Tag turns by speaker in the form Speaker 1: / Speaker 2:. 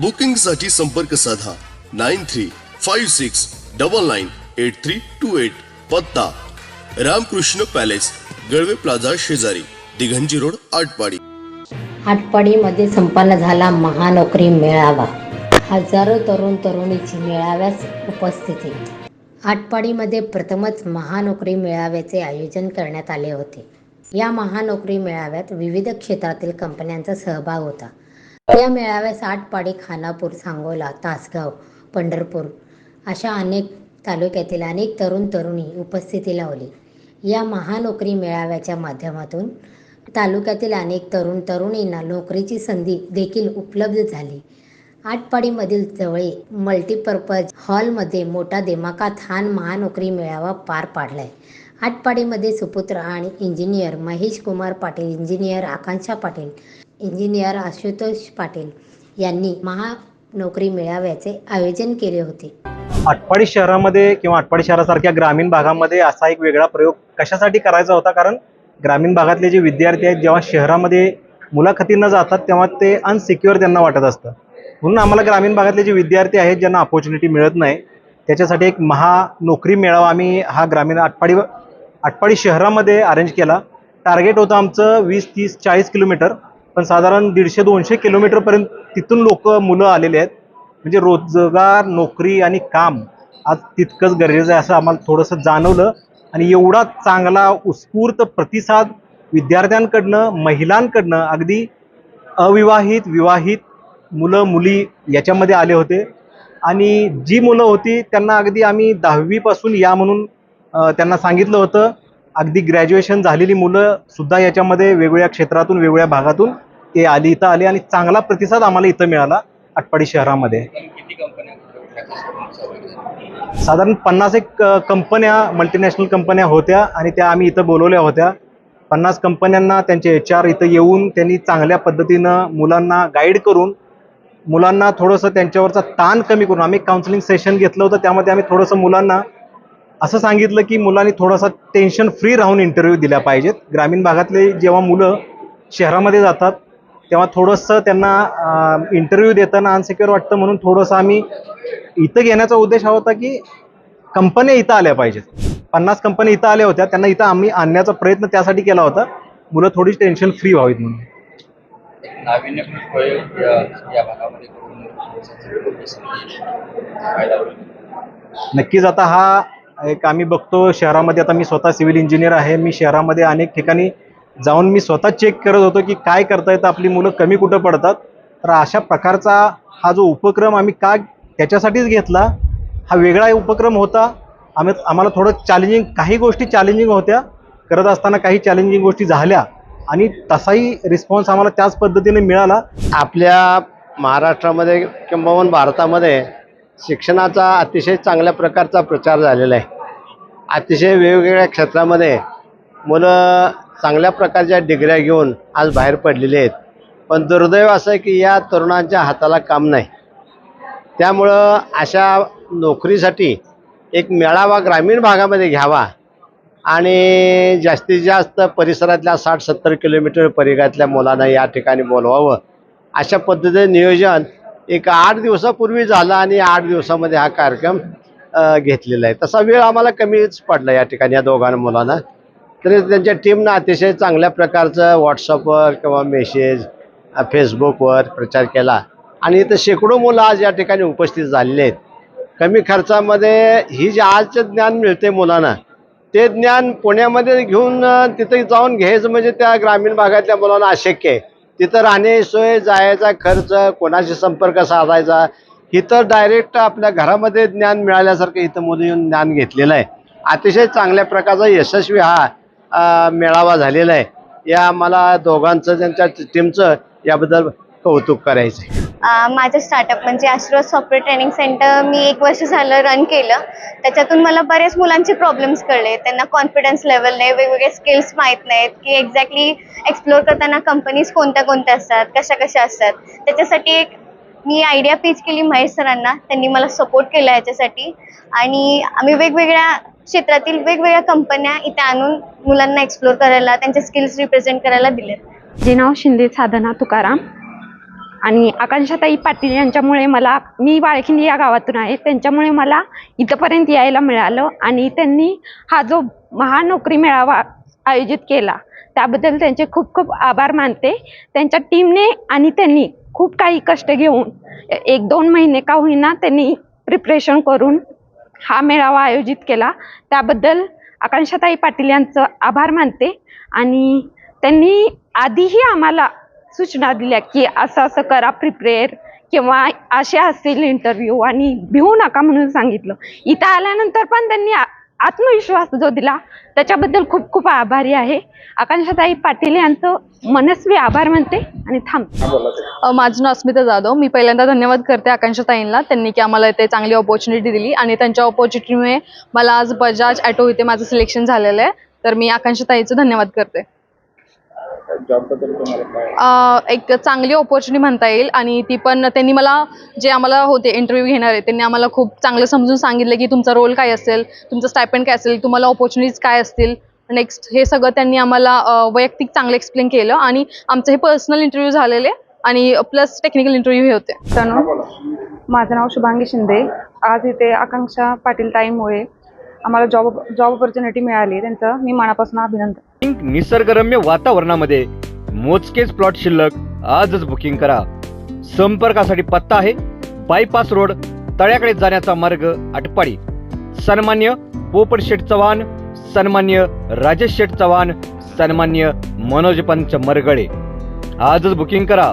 Speaker 1: बुकिंगसाठी संपर्क साधा. Nine three five six double nine eight three two eight. पत्ता रामकृष्ण पॅलेस गळवे प्लाझा शेजारी दिघंजी रोड आटपाडी.
Speaker 2: आटपाडीमध्ये संपन्न झाला महानोकरी मेळावा. हजारो तरुण तरुणीची मेळाव्यास उपस्थिती. आटपाडीमध्ये प्रथमच महानोकरी मेळाव्याचे आयोजन करण्यात आले होते. या महानोकरी मेळाव्यात विविध क्षेत्रातील कंपन्यांचा सहभाग होता. या मेळाव्यास आटपाडी खानापूर सांगोला तासगाव पंढरपूर अशा अनेक तालुक्यातील अनेक तरुण तरुणी उपस्थिती लावली. या महानोकरी मेळाव्याच्या माध्यमातून तालुक्यातील अनेक तरुण तरुणींना नोकरीची संधी देखील उपलब्ध झाली. आटपाडीमधील जवळी मल्टीपर्पज हॉलमध्ये मोठा दिमाखात हा महानोकरी मेळावा पार पाडलाय. आटपाडीमध्ये सुपुत्र आणि engineer Mahesh Kumar Patil engineer Akanksha Patil engineer Ashutosh Patil यांनी महानोकरी मेळाव्याचे आयोजन केले होते.
Speaker 3: आटपाडी शहरामध्ये किंवा आटपाडी शहरासारख्या ग्रामीण भागामध्ये असा एक वेगळा प्रयोग कशासाठी करायचा होता? कारण ग्रामीण भागातले जे विद्यार्थी आहेत जेव्हा शहरामध्ये मुलाखतींना जातात तेव्हा ते अनसिक्युअर त्यांना वाटत असतं. म्हणून आम्हाला ग्रामीण भागातले जे विद्यार्थी आहेत ज्यांना अपॉर्च्युनिटी मिळत नाही त्याच्यासाठी एक महा नोकरी मेळावा आम्ही हा ग्रामीण आटपाडी आटपाडी शहरामध्ये अरेंज केला. टार्गेट होतं आमचं वीस तीस चाळीस किलोमीटर. पण साधारण दीडशे दोनशे किलोमीटरपर्यंत तिथून लोक मुलं आलेले आहेत. म्हणजे रोजगार नोकरी आणि काम आज तितकंच गरजेचं आहे असं आम्हाला थोडंसं जाणवलं. आणि एवढा चांगला उत्स्फूर्त प्रतिसाद विद्यार्थ्यांकडनं महिलांकडनं अगदी अविवाहित विवाहित मुलं मुली याच्यामध्ये आले होते. आणि जी मुलं होती त्यांना अगदी आम्ही दहावीपासून या म्हणून त्यांना सांगितलं होतं. अगदी ग्रॅज्युएशन झालेली मुलं सुद्धा याच्यामध्ये वेगवेगळ्या क्षेत्रातून वेगवेगळ्या भागातून ते आली इथं आली आणि चांगला प्रतिसाद आम्हाला इथं मिळाला आटपाडी शहरामध्ये. साधारण पन्नास एक कंपन्या मल्टीनॅशनल कंपन्या होत्या आणि त्या आम्ही इथं बोलवल्या होत्या. पन्नास कंपन्यांना त्यांचे एच आर इथं येऊन त्यांनी चांगल्या पद्धतीनं मुलांना गाईड करून मुलांना थोडंसं त्यांच्यावरचा ताण कमी करून आम्ही काउन्सिलिंग सेशन घेतलं होतं त्यामध्ये आम्ही थोडंसं मुलांना असं सांगितलं की मुलांनी थोडासा टेन्शन फ्री राहून इंटरव्ह्यू दिल्या पाहिजेत. ग्रामीण भागातले जेव्हा मुलं शहरामध्ये जातात तेव्हा थोडंसं त्यांना इंटरव्ह्यू देताना अनसिक्युअर वाटतं म्हणून थोडंसं आम्ही इथं घेण्याचा उद्देश हा होता की कंपन्या इथं आल्या पाहिजेत. पन्नास कंपन्या इथं आल्या होत्या त्यांना इथं आम्ही आणण्याचा प्रयत्न त्यासाठी केला होता. मुलं थोडी टेन्शन फ्री व्हावीत म्हणून. नक्कीच आता हा एक आम्ही बघतो शहरामध्ये. आता मी स्वतः सिव्हिल इंजिनियर आहे. मी शहरामध्ये अनेक ठिकाणी जाऊन मी स्वतः चेक करत होतो की काय करता येतं आपली मुलं कमी कुठं पडतात. तर अशा प्रकारचा हा जो उपक्रम आम्ही का त्याच्यासाठीच घेतला हा वेगळा उपक्रम होता. आम्ही आम्हाला थोडं चॅलेंजिंग काही गोष्टी चॅलेंजिंग होत्या. करत असताना काही चॅलेंजिंग गोष्टी झाल्या. आणि तसाही रिस्पॉन्स आम्हाला त्याच पद्धतीने मिळाला.
Speaker 4: आपल्या महाराष्ट्रामध्ये किंबहुन भारतामध्ये शिक्षणाचा अतिशय चांगल्या प्रकारचा प्रचार झालेला आहे. अतिशय वेगवेगळ्या क्षेत्रामध्ये मुलं चांगल्या प्रकारच्या डिग्र्या घेऊन आज बाहेर पडलेले आहेत. पण दुर्दैव असं आहे की या तरुणांच्या हाताला काम नाही. त्यामुळं अशा नोकरीसाठी एक मेळावा ग्रामीण भागामध्ये घ्यावा आणि जास्तीत जास्त परिसरातल्या साठ सत्तर किलोमीटर परिघातल्या मुलांना या ठिकाणी बोलवावं. अशा पद्धतीने नियोजन एक आठ दिवसापूर्वी झालं आणि आठ दिवसामध्ये हा कार्यक्रम घेतलेला आहे. तसा वेळ आम्हाला कमीच पडला या ठिकाणी या दोघांना मुलांना. तरी त्यांच्या टीमनं अतिशय चांगल्या प्रकारचं व्हॉट्सअपवर किंवा मेसेज फेसबुकवर प्रचार केला. आणि इथं शेकडो मुलं आज या ठिकाणी उपस्थित झालेले आहेत. कमी खर्चामध्ये ही जे आजचं ज्ञान मिळते मुलांना ते ज्ञान पुण्यामध्ये घेऊन अ, तिथे जाऊन घ्यायचं म्हणजे त्या ग्रामीण भागातल्या मुलांना अशक्य आहे. तिथं राहणे सोय जायचा खर्च कोणाशी संपर्क साधायचा इथं डायरेक्ट आपल्या घरामध्ये ज्ञान मिळाल्यासारखं इथं मुलं येऊन ज्ञान घेतलेलं आहे. अतिशय चांगल्या प्रकारचा यशस्वी हा मेळावा झालेला आहे. या मला दोघांचं त्यांच्या टीमचं याबद्दल कौतुक करायचं आहे
Speaker 5: माझं स्टार्टअप म्हणजे आशीर्वाद सॉफ्टवेअर ट्रेनिंग सेंटर मी एक वर्ष झालं रन केलं. त्याच्यातून मला बरेच मुलांचे प्रॉब्लेम्स कळले. त्यांना कॉन्फिडन्स लेवल नाही वेगवेगळे स्किल्स माहीत नाहीत की एक्झॅक्टली एक्सप्लोअर करताना कंपनीज कोणत्या कोणत्या असतात कशा कशा असतात. त्याच्यासाठी एक मी आयडिया पेच केली महेश सरांना. त्यांनी मला सपोर्ट केला याच्यासाठी आणि आम्ही वेगवेगळ्या क्षेत्रातील वेगवेगळ्या कंपन्या इथे आणून मुलांना एक्सप्लोर करायला त्यांचे स्किल्स रिप्रेझेंट करायला दिले
Speaker 6: जे नाव शिंदे साधना तुकाराम आणि आकांक्षाताई पाटील यांच्यामुळे मला मी वाळखिंडी या गावातून आहे त्यांच्यामुळे मला इथंपर्यंत यायला मिळालं आणि त्यांनी हा जो महानोकरी मेळावा आयोजित केला त्याबद्दल त्यांचे खूप खूप आभार मानते. त्यांच्या टीमने आणि त्यांनी खूप काही कष्ट घेऊन एक दोन महिने का होईना त्यांनी प्रिपरेशन करून हा मेळावा आयोजित केला. त्याबद्दल आकांक्षाताई पाटील यांचं आभार मानते आणि त्यांनी आधीही आम्हाला सूचना दिल्या की असं असं करा प्रिपेअर किंवा असे असतील इंटरव्ह्यू आणि भिवू नका म्हणून सांगितलं. इथं आल्यानंतर पण त्यांनी आ- आत्मविश्वास जो दिला त्याच्याबद्दल खूप खूप आभारी आहे. आकांक्षाताई पाटील यांचं मनस्वी आभार मानते आणि थांबते
Speaker 7: माझं नाव अस्मिता जाधव. मी पहिल्यांदा धन्यवाद करते आकांक्षा ताईंना. त्यांनी की आम्हाला इथे चांगली ऑपॉर्च्युनिटी दिली आणि त्यांच्या ऑपॉर्च्युनिटीमुळे मला आज बजाज ॲटो इथे माझं सिलेक्शन झालेलं आहे. तर मी आकांक्षा ताईचं धन्यवाद करते. एक चांगली ऑपॉर्च्युनिटी म्हणता येईल आणि ती पण त्यांनी मला जे आम्हाला होते इंटरव्ह्यू आहे त्यांनी आम्हाला खूप चांगलं समजून सांगितलं की तुमचा रोल काय असेल तुमचं स्टायपेंड काय असेल तुम्हाला ऑपॉर्च्युनिटीज काय असतील. नेक्स्ट हे सगळं त्यांनी आम्हाला वैयक्तिक चांगलं एक्सप्लेन केलं आणि आमचं हे पर्सनल इंटरव्ह्यू झालेले आणि प्लस टेक्निकल इंटरव्ह्यू हे होते.
Speaker 6: तनु माझं नाव शुभांगी शिंदे. आज इथे आकांक्षा पाटील ताईमुळे आम्हाला जॉब जॉब ऑपॉर्च्युनिटी मिळाली. त्यांचं मी मनापासून अभिनंदन.
Speaker 8: निसर्गरम्य वातावरणामध्ये मोजकेच प्लॉट शिल्लक. आजच बुकिंग करा. संपर्कासाठी पत्ता आहे. बायपास रोड तळ्याकडे जाण्याचा मार्ग आटपाडी. सन्मान्य पोपट शेठ चव्हाण सन्मान्य राजेश शेठ चव्हाण सन्मान्य मनोज पंच मरगळे आजच बुकिंग करा.